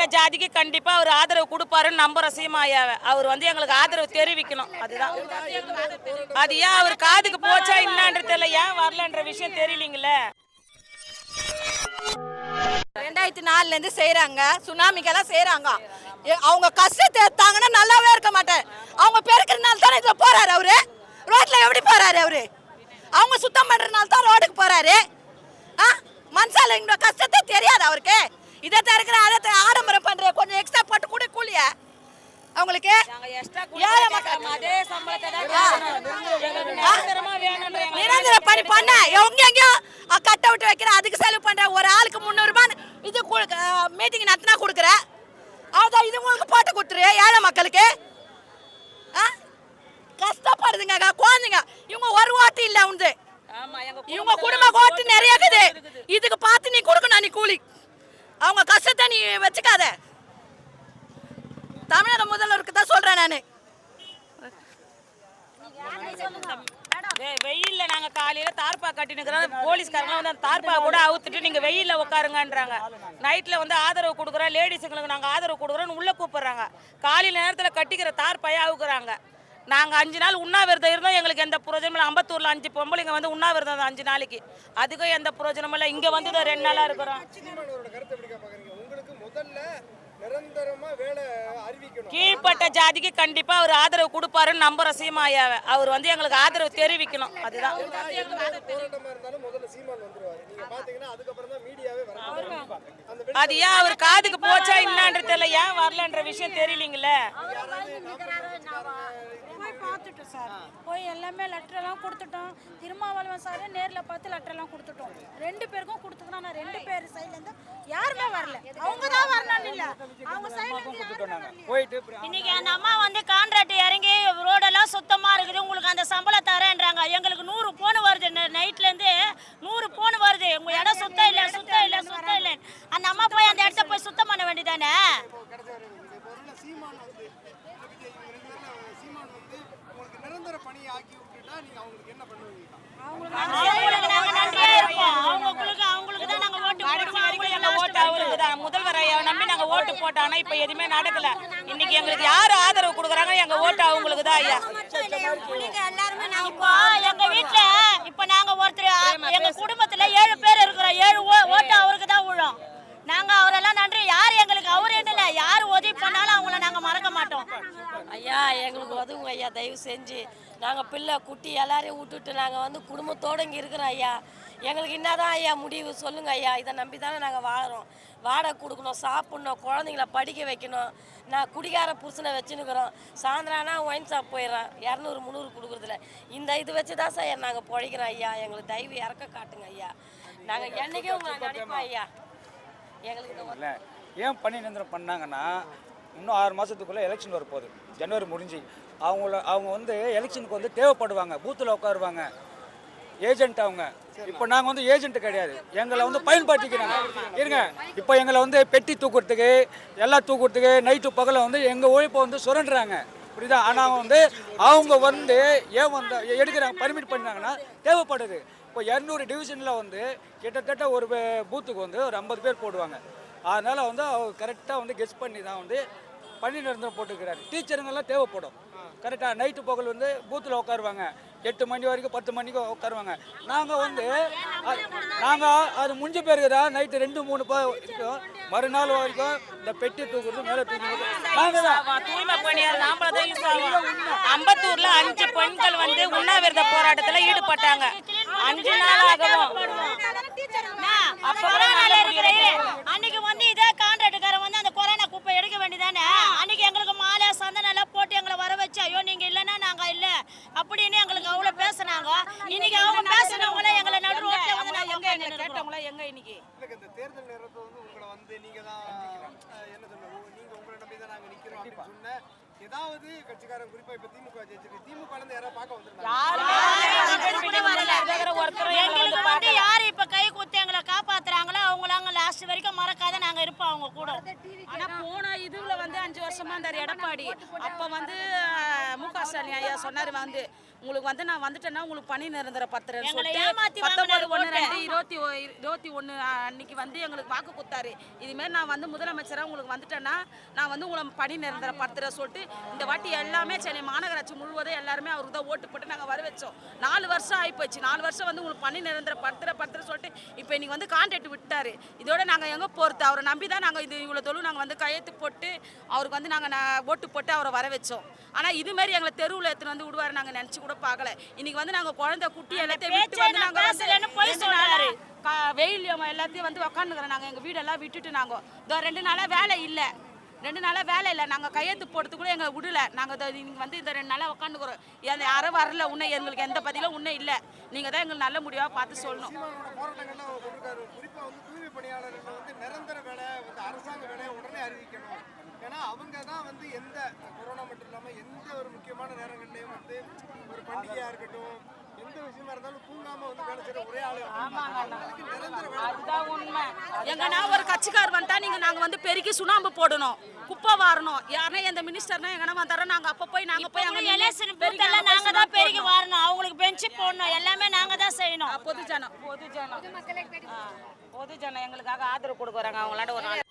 கீழ்ப்பட்ட ஜாதிக்கு கண்டிப்பா அவர் ஆதரவு கொடுப்பாருன்னு நம்புறோம் சீமாயாவை. அவர் வந்து எங்களுக்கு ஆதரவு தெரிவிக்கணும். அதுதான். அது ஏன் அவர் காதுக்கு போச்சா என்னன்றது தெரியல. ஏன் வரலன்ற விஷயம் தெரியலீங்களே? ரெண்டாயிரத்தி நாலுல இருந்து செய்யறாங்க சுனாமிக்கெல்லாம் செய்யறாங்க அவங்க கஷ்டத்தை எடுத்தாங்கன்னா நல்லாவே இருக்க மாட்டேன். அவங்க பெருக்கிறனால தானே இதுல போறாரு அவரு? ரோட்ல எப்படி போறாரு அவரு? அவங்க சுத்தம் பண்றதுனால தான் ரோடுக்கு போறாரு. ஆ? மனசால எங்களோட கஷ்டத்தை தெரியாது அவருக்கு. இதை தருக்கிற அதை ஆடம்பரம் பண்ற கொஞ்சம் எக்ஸ்ட்ரா போட்டு கூட கூலிய அவங்களுக்கு நிரந்தர பணி பண்ண. எங்க எங்கேயோ கட்ட விட்டு வைக்கிற அதுக்கு செலவு பண்ற. ஒரு ஆளுக்கு முந்நூறுபான்னு இது மீட்டிங் நடத்தினா கொடுக்குற. அதான் இது உங்களுக்கு போட்டு கொடுத்துரு ஏழை மக்களுக்கு? கஷ்டப்படுதுங்க குழந்தைங்க. இவங்க ஒரு ஓட்டு இல்ல உண்டு இவங்க குடும்ப ஓட்டு நிறைய இருக்குது. இதுக்கு பார்த்து நீ கொடுக்கணும் நீ கூலி. அவங்க கஷ்டத்தை நீ வச்சுக்காத. தமிழக முதல்வருக்கு தான் சொல்றேன் நான். வெயில்ல நாங்க காலையில தார்பா கட்டினுக்கிறோம். போலீஸ்காரங்க வந்து தார்பா கூட அவுத்துட்டு நீங்க வெயில்ல உட்காருங்கன்றாங்க நைட்ல வந்து ஆதரவு கொடுக்குறோம். லேடிஸுங்களுக்கு நாங்க ஆதரவு கொடுக்குறோம்னு உள்ள கூப்பிடுறாங்க. காலையில நேரத்துல கட்டிக்கிற தார்பாயை அவுக்குறாங்க. நாங்க அஞ்சு நாள் உண்ணாவிரதம் இருந்தோம். எங்களுக்கு எந்த பிரயோஜனமும் இல்லை. அம்பத்தூர்ல அஞ்சு பொம்பளைங்க வந்து உண்ணாவிரதம் அஞ்சு நாளைக்கு. அதுக்கும் எந்த பிரோஜனமும் இல்லை. இங்க வந்து ரெண்டு நாளா இருக்கிறோம் சீமானவரோட கருத்தை எப்படி பாக்குறீங்க உங்களுக்கு முதல்ல நிரந்தரமா வேலை அறிவிக்கணும். கீழ்ப்பட்ட ஜாதிக்கு கண்டிப்பா அவர் ஆதரவு கொடுப்பாருன்னு நம்புறோம் சீமாயாவை. அவர் வந்து எங்களுக்கு ஆதரவு தெரிவிக்கணும். அதுதான். எந்த போராட்டமா இருந்தாலும் முதல்ல சீமான் வந்துருவாரு. நீங்க பாத்தீங்கன்னா அதுக்கப்புறம் தான் மீடியாவே வர அந்த அது ஏன் அவர் காதுக்கு போச்சா என்னன்றது தெரியல. ஏன் வரலன்ற விஷயம் தெரியலீங்களே போய் பார்த்துட்டோம் சார். போய் எல்லாமே லெட்டரெல்லாம் கொடுத்துட்டோம். திருமாவளவன் சார் நேரில் பார்த்து லெட்டரெல்லாம் கொடுத்துட்டோம். ரெண்டு பேருக்கும் கொடுத்துக்கணும். ஆனால் ரெண்டு பேர் சைட்லேருந்து யாருமே வரல அவங்க தான் வரணும்னு இல்லை அவங்க சைட்லேருந்து போயிட்டு இன்னைக்கு அந்த அம்மா வந்து கான்ட்ராக்ட் இறங்கி ரோடெல்லாம் சுத்தமா இருக்குது. உங்களுக்கு அந்த சம்பளம் தரேன்றாங்க. எங்களுக்கு நூறு போன் வருது. நைட்ல இருந்து நூறு போன் வருது. உங்க இடம் சுத்தம் இல்ல சுத்தம் இல்ல சுத்தம் இல்ல. அந்த அம்மா போய் அந்த இடத்த போய் சுத்தம் பண்ண வேண்டியதானே? நிரந்தர பணி ஆக்கி விட்டுட்டா நீங்க அவங்களுக்கு என்ன பண்ணுவீங்க அவங்களுக்கு நாங்க நன்றியா இருப்போம் அவங்களுக்கு அவங்களுக்கு தான் நாங்க ஓட்டு கடைசி போடுவோம் வரைக்கும் எங்க ஓட்டு அவருக்கு தான் முதல்வர் ஐயாவை நம்பி நாங்க ஓட்டு போட்டோம் ஆனா இப்ப எதுவுமே நடக்கல. இன்னைக்கு எங்களுக்கு யாரு ஆதரவு கொடுக்குறாங்க எங்க ஓட்டு அவங்களுக்கு தான் ஐயா. எங்க வீட்ல இப்ப நாங்க ஒருத்தர் எங்க குடும்பத்துல ஏழு பேர் இருக்கிறோம். ஏழு ஓ- ஓட்டு அவருக்கு தான் விழும். நாங்க அவரெல்லாம் நன்றி. யார் எங்களுக்கு? அவர் இல்ல யார் உதவி பண்ணாலும் அவங்கள நாங்க மறக்க மாட்டோம். ஐயா எங்களுக்கு உதவுங்க ஐயா. தயவு செஞ்சு நாங்கள் பிள்ளை குட்டி எல்லாரையும் விட்டுட்டு நாங்கள் வந்து குடும்பத்தோடு இங்கே இருக்கிறோம் ஐயா. எங்களுக்கு என்னதான் ஐயா முடிவு சொல்லுங்க ஐயா. இதை நம்பி தானே நாங்கள் வாழறோம். வாடகை கொடுக்கணும் சாப்பிட்ணும் குழந்தைங்கள படிக்க வைக்கணும். நான் குடிகார புருஷனை வச்சுன்னுக்குறோம். சாயந்தரம்னா ஒயின் ஷாப் போயிடுறேன். இரநூறு முந்நூறு கொடுக்குறதில்ல இந்த இது வச்சு தான் சார் நாங்கள் பிழைக்கிறோம் ஐயா. எங்களுக்கு தயவு இறக்க காட்டுங்க ஐயா. நாங்கள் என்னைக்கே உங்களை நினைப்போம் ஐயா எங்களுக்கு இந்த ஏன் பணி நிரந்தரம் பண்ணாங்கன்னா இன்னும் ஆறு மாதத்துக்குள்ளே எலெக்ஷன் வரப்போகுது. ஜனவரி முடிஞ்சு. அவங்கள அவங்க வந்து எலெக்ஷனுக்கு வந்து தேவைப்படுவாங்க. பூத்தில் உட்காருவாங்க. ஏஜென்ட் அவங்க. இப்போ நாங்கள் வந்து ஏஜென்ட் கிடையாது. எங்களை வந்து பயன்படுத்திக்கிறாங்க. இருங்க. இப்போ எங்களை வந்து பெட்டி தூக்குறதுக்கு எல்லாம் தூக்குறதுக்கு நைட்டு பகலில் வந்து எங்கள் உழைப்பை வந்து சுரண்டுறாங்க. புரியுதா? ஆனால் வந்து அவங்க வந்து ஏன் வந்து எடுக்கிறாங்க பர்மிட் பண்ணாங்கன்னா தேவைப்படுது. இப்போ இரநூறு டிவிஷனில் வந்து கிட்டத்தட்ட ஒரு பூத்துக்கு வந்து ஒரு ஐம்பது பேர் போடுவாங்க. அதனால் வந்து அவங்க கரெக்டாக வந்து கெஸ் பண்ணி தான் வந்து பணி நிரந்தரம் போட்டுக்கிறாரு. டீச்சருங்கெல்லாம் தேவைப்படும். கரெக்டாக நைட்டு பகல் வந்து பூத்தில் உட்காருவாங்க. எட்டு மணி வரைக்கும் பத்து மணிக்கு உட்காருவாங்க. நாங்கள் வந்து நாங்கள் அது முடிஞ்ச பிறகு தான் நைட்டு ரெண்டு மூணு பா இருக்கும் மறுநாள் வரைக்கும் இந்த பெட்டி தூக்குறது மேலே தூக்குறது நாங்கள் தான். தூய்மை பணியாளர் நாமள தான் யூஸ் ஆகும் அம்பத்தூர்ல அஞ்சு பெண்கள் வந்து உண்ணாவிரத போராட்டத்துல ஈடுபட்டாங்க. அஞ்சு நாள் ஆகவும் அப்ப கொரோனால இருக்கிறீங்க அன்னைக்கு வந்து இதே கான்ட்ராக்டுக்காரன் வந்து அந்த கொரோனா குப்பை எடுக்க வேண்டியதானே அன்னைக்கு எங்களுக்கு மாலை சந்தனம் எல்லாம் போட்டு எங்களை வர வச்சு ஐயோ நீங்க இல்லைன்னா நாங்க இல்ல அப்படின்னு எங்களுக்கு அவ்வளவு பேசுனாங்க இன்னைக்கு அவங்க பேசுனவங்கள எங்களை நடு ரோட்ல வந்து நாங்க உட்கார்ந்து நிக்கிறோம். கேட்டவங்களா எங்க இன்னைக்கு இல்ல இந்த தேர்தல் நேரத்தை வந்து உங்களை வந்து நீங்க தான் என்ன சொல்ல நீங்க உங்களை நம்பி தான் நாங்க நிக்கிறோம் அப்படின்னு சொன்ன ஏதாவது கட்சிக்காரன் குறிப்பா இப்ப திமுக ஜெயிச்சிருக்கு. திமுக இருந்து யாராவது பார்க்க வந்திருந்தாங்க ஒருத்தரும் எங்களை வந்து எங்களுக்கு வந்து யாரு இப்ப கை குத்து எங்களை காப்பாத்துறாங்களோ அவங்களாங்க லாஸ்ட் வரைக்கும் மறக்காத நாங்க இருப்போம் அவங்க கூட. ஆனா போன இதுல வந்து அஞ்சு வருஷமா இருந்தார் எடப்பாடி. அப்ப வந்து மு க ஸ்டாலின் ஐயா சொன்னாரு வந்து உங்களுக்கு வந்து நான் வந்துட்டேன்னா உங்களுக்கு பணி நிரந்தர பத்திரம் சொல்லிட்டு இருபத்தி இருபத்தி ஒன்று அன்னைக்கு வந்து எங்களுக்கு வாக்கு கொடுத்தாரு. இதுமாரி நான் வந்து முதலமைச்சராக உங்களுக்கு வந்துட்டேன்னா நான் வந்து உங்களை பணி நிரந்தர பத்திரம் சொல்லிட்டு இந்த வாட்டி எல்லாமே சென்னை மாநகராட்சி முழுவதும் எல்லாருமே அவருக்கு தான் ஓட்டு போட்டு நாங்கள் வர வச்சோம் நாலு வருஷம் ஆகிப்போச்சு நாலு வருஷம் வந்து உங்களுக்கு பணி நிரந்தர பத்திர பத்திரம் சொல்லிட்டு இப்போ இன்னைக்கு வந்து கான்ட்ராக்ட் விட்டாரு. இதோட நாங்கள் எங்கே போகிறது அவரை நம்பி தான் நாங்கள் இது இவ்வளோ தொழில் நாங்கள் வந்து கையெழுத்து போட்டு அவருக்கு வந்து நாங்கள் ஓட்டு போட்டு அவரை வர வச்சோம் ஆனால் இதுமாரி எங்களை தெருவில் எடுத்துன்னு வந்து விடுவாரு நாங்கள் நினச்சி கூட பார்க்கல. இன்னைக்கு வந்து நாங்கள் குழந்தை குட்டி எல்லாத்தையும் விட்டு வந்து நான் நாங்கள் வந்து கா- வெயில் எல்லாத்தையும் வந்து உக்காந்துக்கிறோம். நாங்கள் எங்கள் வீடெல்லாம் விட்டுட்டு நாங்கள் இதோ ரெண்டு நாளாக வேலை இல்லை. ரெண்டு நாளாக வேலை இல்லை. நாங்கள் கையெழுத்து போடுறது கூட எங்களை விடல. நாங்கள் நீங்கள் வந்து இந்த ரெண்டு நாளாக உட்காந்துக்கிறோம் யாரும் வரல உன்னை எங்களுக்கு எந்த பதிலும் உன்னை இல்லை. நீங்கள் தான் எங்களுக்கு நல்ல முடிவாக பார்த்து சொல்லணும். சீமானோட வந்து தூய்மை பணியாளர்கள் வந்து நிரந்தர வேலை வந்து அரசாங்க வேலையை உடனே அறிவிக்கணும். ஏன்னா அவங்க தான் வந்து எந்த கொரோனா மட்டும் இல்லாமல் எந்த ஒரு முக்கியமான நேரங்கள்லையும் வந்து ஒரு பண்டிகையாக இருக்கட்டும் விஷயமா இருந்தாலும் தூங்காம வந்து வேலை செய்யற ஒரே ஆளு அவங்களுக்கு நிரந்தர வேலை அதுதான் உண்மை. எங்கன்னா ஒரு கட்சிக்கார் வந்தா நீங்க நாங்க வந்து பெருக்கி சுண்ணாம்பு போடணும். குப்பை வாரணும். யாருன்னா எந்த மினிஸ்டர்னா எங்கன்னா வந்தாரோ நாங்க அப்ப போய் நாங்க போய் அங்க எலெக்ஷன் பெருக்கி பூத் போய் நாங்க தான் சுண்ணாம்பு பெருகி போடணும். வரணும். அவங்களுக்கு பெஞ்சு போடணும். எல்லாமே நாங்க தான் செய்யணும். ஆ, பொதுஜனம் பொதுஜனம் ஆ, பொதுஜனம் எங்களுக்காக ஆதரவு கொடுக்குறாங்க. அவங்களாண்ட ஒரு நாள்